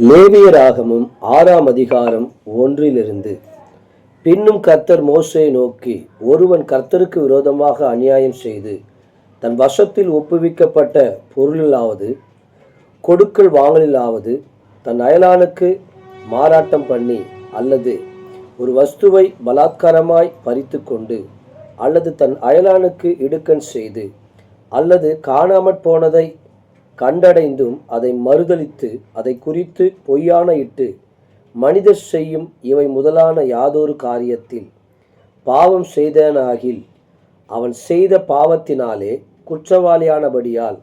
லேவியராகமும் ஆறாம் அதிகாரம் ஒன்றிலிருந்து. பின்னும் கர்த்தர் மோசையை நோக்கி ஒருவன் கர்த்தருக்கு விரோதமாக அநியாயம் செய்து தன் வசத்தில் ஒப்புவிக்கப்பட்ட பொருளிலாவது கொடுக்கல் வாங்கலிலாவது தன் அயலானுக்கு மாறாட்டம் பண்ணி அல்லது ஒரு வஸ்துவை பலாத்காரமாய் பறித்து கொண்டு அல்லது தன் அயலானுக்கு இடுக்கண் செய்து அல்லது காணாமற் போனதை கண்டடைந்தும் அதை மறுதளித்து அதை குறித்து பொய்யான இட்டு மனிதர் செய்யும் இவை முதலான யாதொரு காரியத்தில் பாவம் செய்தனாகில் அவன் செய்த பாவத்தினாலே குற்றவாளியானபடியால்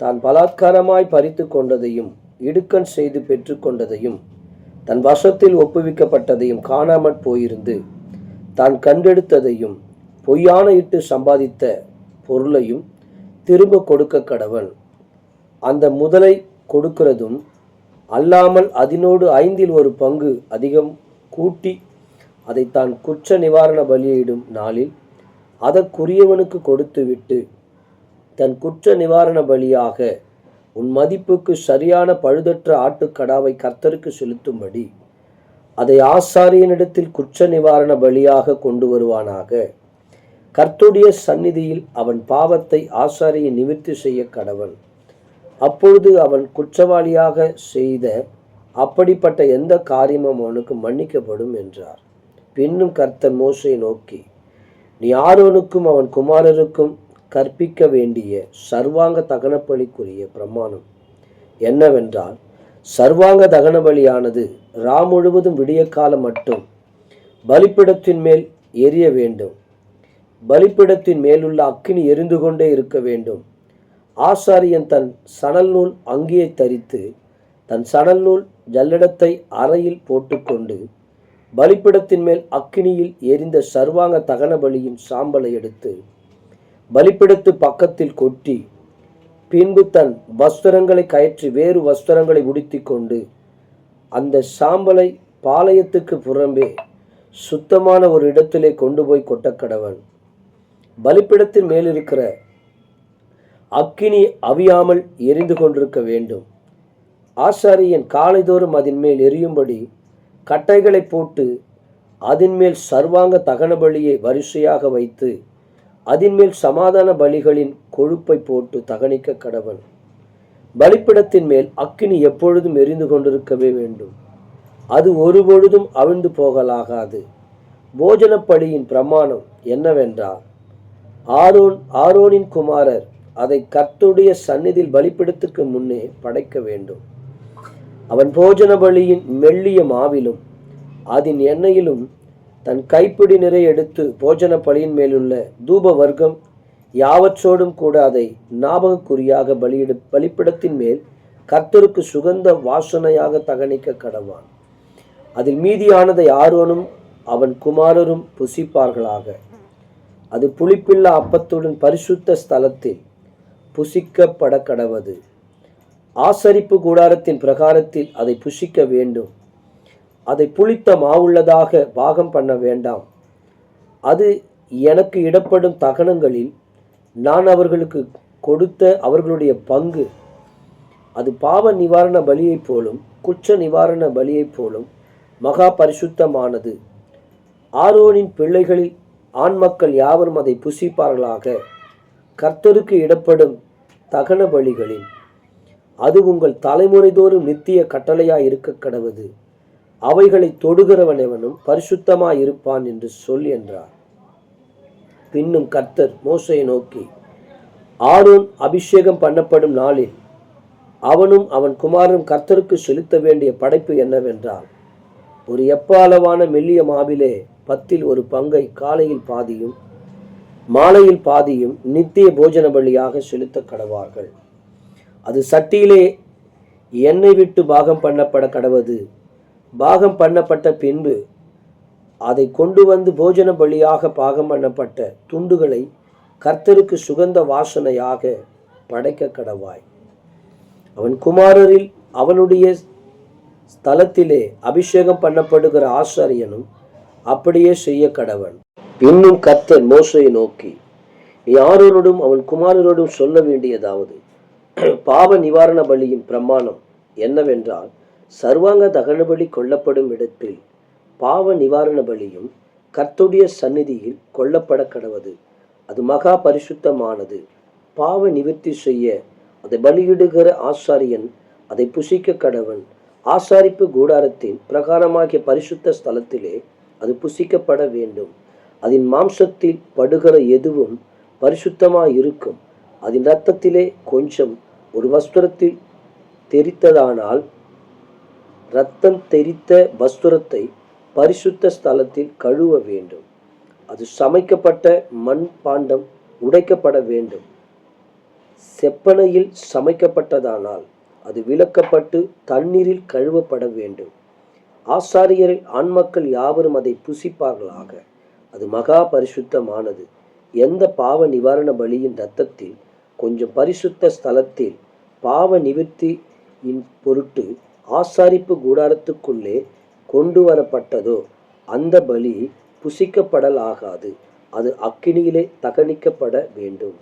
தான் பலாத்காரமாய் பறித்து கொண்டதையும் இடுக்கண் செய்து பெற்றுக்கொண்டதையும் தன் வசத்தில் ஒப்புவிக்கப்பட்டதையும் காணாமற் போயிருந்து தான் கண்டெடுத்ததையும் பொய்யான இட்டு சம்பாதித்த பொருளையும் திரும்ப கொடுக்க கடவன். அந்த முதலை கொடுக்கிறதும் அல்லாமல் அதனோடு ஐந்தில் ஒரு பங்கு அதிகம் கூட்டி அதை தான் குற்ற நிவாரண பலியிடும் நாளில் அதற்குரியவனுக்கு கொடுத்துவிட்டு தன் குற்ற நிவாரண பலியாக உன் மதிப்புக்கு சரியான பழுதற்ற ஆட்டுக்கடாவை கர்த்தருக்கு செலுத்தும்படி அதை ஆசாரியனிடத்தில் குற்ற நிவாரண பலியாக கொண்டு வருவானாக. கர்த்துடைய சந்நிதியில் அவன் பாவத்தை ஆசாரியை நிவிர்த்தி செய்ய கடவன். அப்பொழுது அவன் குற்றவாளியாக செய்த அப்படிப்பட்ட எந்த காரியமும் அவனுக்கு மன்னிக்கப்படும் என்றார். பின்னும் கர்த்தர் மோசை நோக்கி நீ ஆரோனுக்கும் அவன் குமாரருக்கும் கற்பிக்க வேண்டிய சர்வாங்க தகனப்பலிக்குரிய பிரமாணம் என்னவென்றால் சர்வாங்க தகன பலியானது ரா முழுவதும் விடிய காலம் மட்டும் பலிப்பிடத்தின் மேல் எரிய வேண்டும். பலிப்பிடத்தின் மேலுள்ள அக்கினி எரிந்து கொண்டே இருக்க வேண்டும். ஆசாரியன் தன் சணல் நூல் அங்கியை தரித்து தன் சணல் நூல் ஜல்லிடத்தை அறையில் போட்டுக்கொண்டு பலிப்பிடத்தின் மேல் அக்கினியில் எரிந்த சர்வாங்க தகன பலியின் சாம்பலை எடுத்து பலிப்பிடத்து பக்கத்தில் கொட்டி பின்பு தன் வஸ்திரங்களை கயற்றி வேறு வஸ்திரங்களை உடுத்தி கொண்டு அந்த சாம்பலை பாளையத்துக்கு புறம்பே சுத்தமான ஒரு இடத்திலே கொண்டு போய் கொட்டக்கடவன் பலிப்பிடத்தின் மேல் இருக்கிற அக்கினி அவியாமல் எரிந்து கொண்டிருக்க வேண்டும். ஆசாரியன் காலைதோறும் அதன் மேல் எரியும்படி கட்டைகளை போட்டு அதன் மேல் சர்வாங்க தகன பலியை வரிசையாக வைத்து அதன் மேல் சமாதான பலிகளின் கொழுப்பை போட்டு தகனிக்க கடவன். பலிப்பிடத்தின் மேல் அக்கினி எப்பொழுதும் எரிந்து கொண்டிருக்கவே வேண்டும். அது ஒருபொழுதும் அவிழ்ந்து போகலாகாது. போஜனப்பலியின் பிரமாணம் என்னவென்றால் ஆரோன் ஆரோனின் குமாரர் அதை கர்த்துடைய சந்நிதியில் பலிப்பிடத்துக்கு முன்னே படைக்க வேண்டும். அவன் போஜன பலியின் மெல்லிய மாவிலும் அதன் எண்ணெயிலும் தன் கைப்பிடி நிறைய எடுத்து போஜன பலியின் மேலுள்ள தூப வர்க்கம் யாவற்றோடும் கூட அதை ஞாபகக்குறியாக பலியிடு பலிப்பிடத்தின் மேல் கர்த்தருக்கு சுகந்த வாசனையாக தகனிக்க கடவான். அதில் மீதியானதை ஆர்வனும் அவன் குமாரரும் புசிப்பார்களாக. அது புளிப்பில்லா அப்பத்துடன் பரிசுத்த ஸ்தலத்தில் புசிக்கப்பட கடவது ஆசரிப்பு கூடாரத்தின் பிரகாரத்தில் அதை புசிக்க வேண்டும். அதை புளித்த மாவுள்ளதாக பாகம் பண்ண வேண்டாம். அது எனக்கு இடப்படும் தகனங்களில் நான் அவர்களுக்கு கொடுத்த அவர்களுடைய பங்கு. அது பாவ நிவாரண பலியைப் போலும் குற்ற நிவாரண பலியைப் போலும் மகா பரிசுத்தமானது ஆரோனின் பிள்ளைகளில் ஆண் மக்கள் யாவரும் அதை புசிப்பார்களாக? கர்த்தருக்கு இடப்படும் தகன பலிகளில். அது உங்கள் தலைமுறைதோறும் நித்திய கட்டளையாய் இருக்க கடவுது. அவைகளை தொடுகிறவன் எவனும் பரிசுத்தமாய் இருப்பான் என்று சொல் என்றார். பின்னும் கர்த்தர் மோசையை நோக்கி ஆரோன் அபிஷேகம் பண்ணப்படும் நாளில் அவனும் அவன் குமாரனும் கர்த்தருக்கு செலுத்த வேண்டிய படைப்பு என்னவென்றால் ஒரு எப்ப அளவான மெல்லிய மாவிலே பத்தில் ஒரு பங்கை காலையில் பாதியும் மாலையில் பாதியும் நித்திய போஜன பலியாக செலுத்த கடவார்கள். அது சட்டியிலே எண்ணெய் விட்டு பாகம் பண்ணப்பட கடவது. பாகம் பண்ணப்பட்ட பின்பு அதை கொண்டு வந்து போஜன பலியாக பாகம் பண்ணப்பட்ட துண்டுகளை கர்த்தருக்கு சுகந்த வாசனையாக படைக்க கடவாய். அவன் குமாரரில் அவனுடைய ஸ்தலத்திலே அபிஷேகம் பண்ணப்படுகிற ஆசாரியனும் அப்படியே செய்ய கடவன். பின்னும் கத்தர் மோசையை நோக்கி நீ ஆரோனோடும் அவன் குமாரரோடும் சொல்ல வேண்டியதாவது பாவ நிவாரண பலியின் பிரமாணம் என்னவென்றால் சர்வாங்க தகனபலி கொல்லப்படும் இடத்தில் பாவ நிவாரண பலியும் கர்த்துடைய சந்நிதியில் கொல்லப்பட கடவது. அது மகா பரிசுத்தமானது. பாவ நிவர்த்தி செய்ய அதை பலியிடுகிற ஆசாரியன் அதை புசிக்க கடவன். ஆசாரிப்பு கூடாரத்தின் பிரகாரமாகிய பரிசுத்த ஸ்தலத்திலே அது புசிக்கப்பட வேண்டும். அதன் மாம்சத்தில் படுகிற எதுவும் பரிசுத்தமாக இருக்கும் அதன் இரத்தத்திலே கொஞ்சம் ஒரு வஸ்திரத்தில் தெரித்ததானால் இரத்தம் தெரித்த வஸ்திரத்தை பரிசுத்த ஸ்தலத்தில் கழுவ வேண்டும். அது சமைக்கப்பட்ட மண் பாண்டம் உடைக்கப்பட வேண்டும். செப்பனையில் சமைக்கப்பட்டதானால் அது விளக்கப்பட்டு தண்ணீரில் கழுவப்பட வேண்டும். ஆசாரியரில் ஆண்மக்கள் யாவரும் அதை புசிப்பார்களாக? அது மகா பரிசுத்தமானது. எந்த பாவ நிவாரண பலியின் இரத்தத்தில் கொஞ்சம் பரிசுத்த ஸ்தலத்தில் பாவ நிவர்த்தியின் பொருட்டு ஆசாரிப்பு கூடாரத்துக்குள்ளே கொண்டு வரப்பட்டதோ அந்த பலி புசிக்கப்படலாகாது. அது அக்கினியிலே தகனிக்கப்பட வேண்டும்.